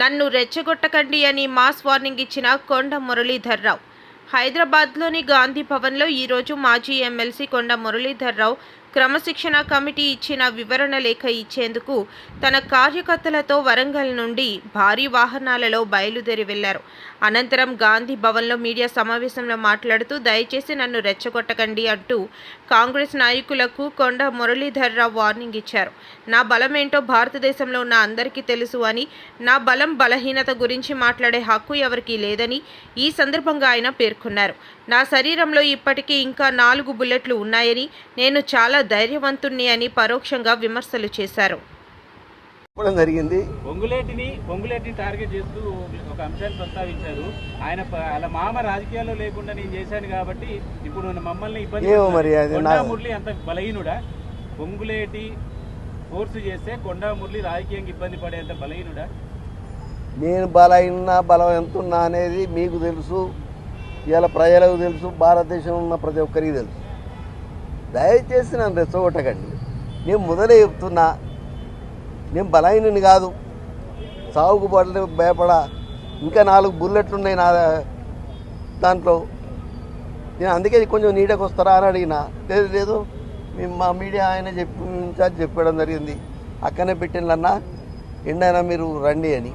నన్ను రెచ్చగొట్టకండి అని mass warning ఇచ్చిన కొండ మురళీధర్రావు. హైదరాబాద్లోని గాంధీ భవన్లో ఈరోజు మాజీ ఎమ్మెల్సీ కొండ మురళీధర్రావు క్రమశిక్షణ కమిటీ ఇచ్చిన వివరణ లేఖ ఇచ్చేందుకు తన కార్యకర్తలతో వరంగల్ నుండి భారీ వాహనాలలో బయలుదేరి వెళ్ళారు. అనంతరం గాంధీ భవన్లో మీడియా సమావేశంలో మాట్లాడుతూ దయచేసి నన్ను రెచ్చగొట్టకండి అంటూ కాంగ్రెస్ నాయకులకు కొండ మురళీధర్రావు వార్నింగ్ ఇచ్చారు. నా బలం ఏంటో భారతదేశంలో ఉన్న అందరికీ తెలుసు అని నా బలం బలహీనత గురించి మాట్లాడే హక్కు ఎవరికీ లేదని ఈ సందర్భంగా ఆయన పేర్కొన్నారు. నా శరీరంలో ఇప్పటికీ ఇంకా నాలుగు బుల్లెట్లు ఉన్నాయని నేను చాలా ధైర్యవంతుణ్ణి అని పరోక్షంగా విమర్శలు చేశారు. జరిగింది. పొంగులేటిని పొంగులేటిని టార్గెట్ చేస్తూ ఒక అంశాన్ని ప్రస్తావించారు. ఆయన వాళ్ళ మామ రాజకీయాల్లో లేకుండా నేను చేశాను కాబట్టి ఇప్పుడు మమ్మల్ని ఇబ్బంది ఏమో పెడుతున్నారు. మరి అది కొండా నా- మురళి అంత బలహీనుడా? పొంగులేటి ఫోర్స్ చేస్తే కొండా మురళి రాజకీయంగా ఇబ్బంది పడేంత బలహీనుడా? నేను బలైన బలం ఎంత ఉన్నా అనేది మీకు తెలుసు. ఇవాళ ప్రజలకు తెలుసు. భారతదేశంలో ఉన్న ప్రతి ఒక్కరికి తెలుసు. దయచేసి నన్ను రెచ్చగొట్టకండి. నేను మొదలే చెప్తున్నా నేను బలహీనని కాదు. సాగుకు పడలే భయపడా ఇంకా నాలుగు బుల్లెట్లు ఉన్నాయి నా దాంట్లో. నేను అందుకే కొంచెం నీడకు వస్తారా అని అడిగిన. లేదు లేదు మేము మా మీడియా ఆయన చెప్పి ఇన్ఛార్జ్ చెప్పడం జరిగింది. అక్కనే పెట్టిండ్లన్నా ఎండైనా మీరు రండి అని.